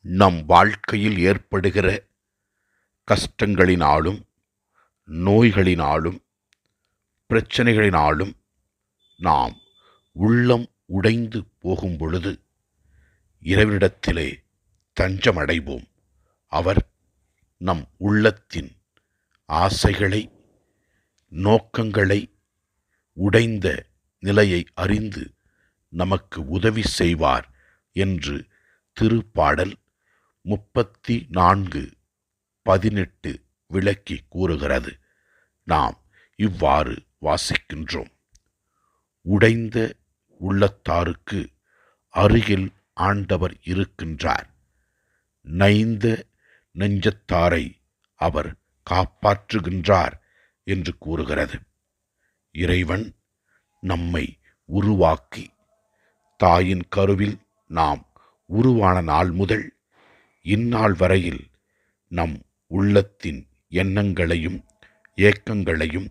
நம் வாழ்க்கையில் ஏற்படுகிற கஷ்டங்களினாலும் நோய்களினாலும் பிரச்சனைகளினாலும் நாம் உள்ளம் உடைந்து போகும் பொழுது இறைவனிடத்திலே தஞ்சமடைவோம். அவர் நம் உள்ளத்தின் ஆசைகளை நோக்கங்களை உடைந்த நிலையை அறிந்து நமக்கு உதவி செய்வார் என்று திருப்பாடல் முப்பத்தி நான்கு பதினெட்டு விளக்கி கூறுகிறது. நாம் இவ்வாறு வாசிக்கின்றோம். உடைந்த உள்ளத்தாருக்கு அருகில் ஆண்டவர் இருக்கின்றார். நைந்த நெஞ்சத்தாரை அவர் காப்பாற்றுகின்றார் என்று கூறுகிறது. இறைவன் நம்மை உருவாக்கி தாயின் கருவில் நாம் உருவான நாள் முதல் இந்நாள் வரையில் நம் உள்ளத்தின் எண்ணங்களையும் ஏக்கங்களையும்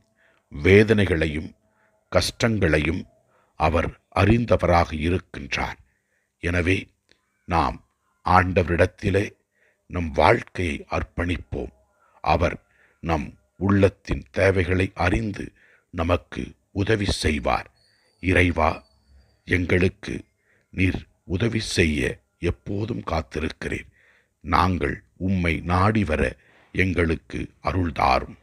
வேதனைகளையும் கஷ்டங்களையும் அவர் அறிந்தவராக இருக்கின்றார். எனவே நாம் ஆண்டவரிடத்திலே நம் வாழ்க்கையை அர்ப்பணிப்போம். அவர் நம் உள்ளத்தின் தேவைகளை அறிந்து நமக்கு உதவி செய்வார். இறைவா எங்களுக்கு நீர் உதவி செய்ய எப்போதும் காத்திருக்கிறேன். நாங்கள் உம்மை நாடி வர எங்களுக்கு அருள்தாரும்.